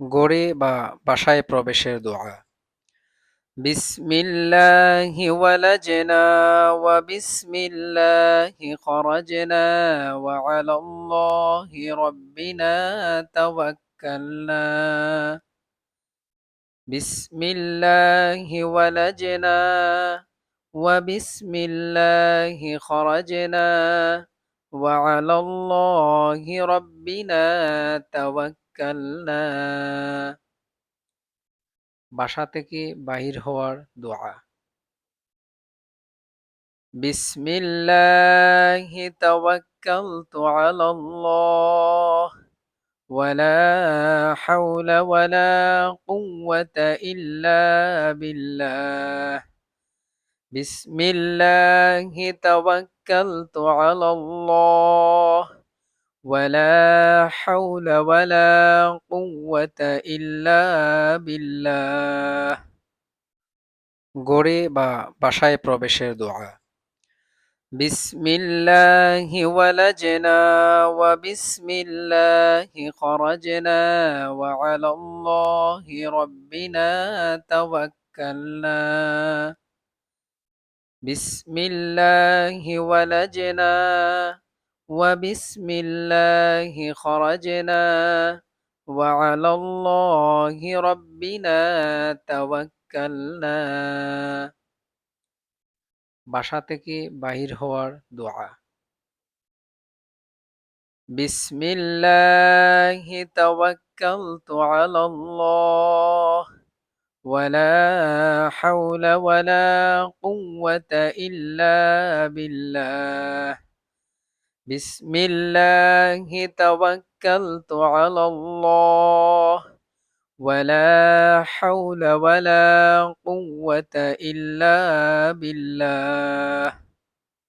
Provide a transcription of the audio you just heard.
গড়ে বা বাসায় প্রবেশের দোয়া বিসমিল্লাহি ওয়ালাজনা ওয়া বিসমিল্লাহি খরাজনা ওয়া আলাল্লাহি রাব্বিনা তাওয়াক্কালনা বিসমিল্লাহি ওয়ালাজনা ওয়া বিসমিল্লাহি খরাজনা ওয়া আলাল্লাহি রাব্বিনা তাওয়াক্কালনা বাসা থেকে বাহির হওয়ার দোয়া বিসমিল্লাহি তাওয়াক্কালতু আলাল্লাহ ولا حول ولا قوة إلا بالله بسم الله توكلت على الله ولا حول ولا قوة إلا بالله গড়ে বা বাসায় প্রবেশের দোয়া بسم الله ولجنا وبسم الله خرجنا وعلى الله ربنا توكلنا بسم الله ولجنا وبسم الله خرجنا وعلى الله ربنا توكلنا বাসা থেকে বাহির হওয়ার দোয়া বিসমিল্লাহি তাওয়াক্কালতু আলাল্লাহ ولا حول ولا قوة إلا بالله بسم الله توكلت على الله ولا حول ولا قوة إلا بالله